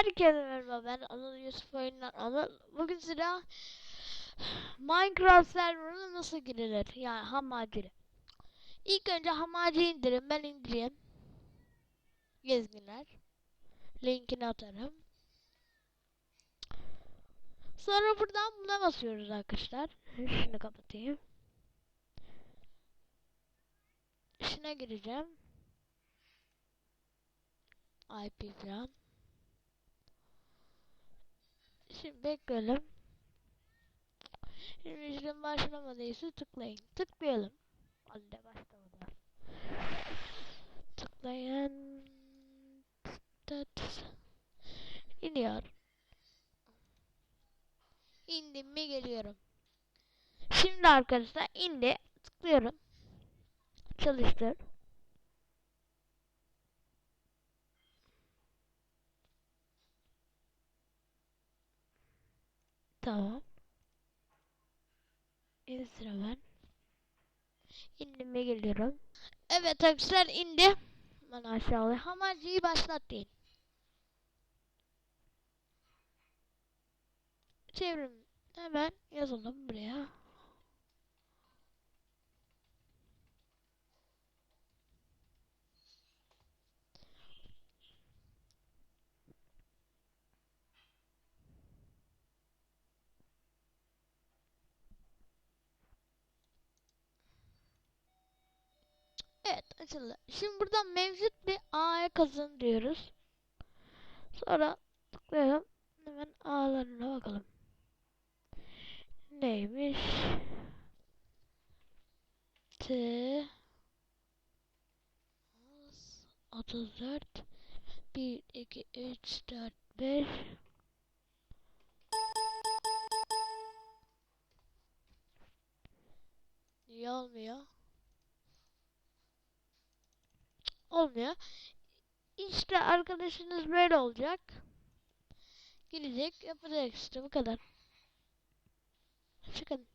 Herkese merhaba ben Anıl Yusuf oyundan Anıl. Bugün size Minecraft serverına nasıl girilir? Yani hamacı. İlk önce hamacı indirin ben indireyim. Gezginler. Linkini atarım. Sonra buradan buna basıyoruz arkadaşlar. Şunu kapatayım. İşine gireceğim. IP falan. Şimdi bekleyelim. Şimdi işlem başlamadıysa tıklayın. Tıklayalım. Hadi de başlamadı. Tıklayın. Tıt. İniyor. İndim mi geliyorum. Şimdi arkadaşlar indi. Tıklıyorum. Çalıştır. Tamam. İndi sıra ben. İndim ve geliyorum. Evet arkadaşlar indi. Ben aşağıya. Hamacıyı başlat deyin. Çevrim hemen yazalım buraya. Evet açıldı. Şimdi buradan mevcut bir A'ya kazın diyoruz. Sonra tıklayalım. Hemen A'larına bakalım. Neymiş? T 34 1 2 3 4 5 Niye olmuyor? Olmuyor. İşte arkadaşınız böyle olacak. Gidecek yapacak işte bu kadar. Çıkın.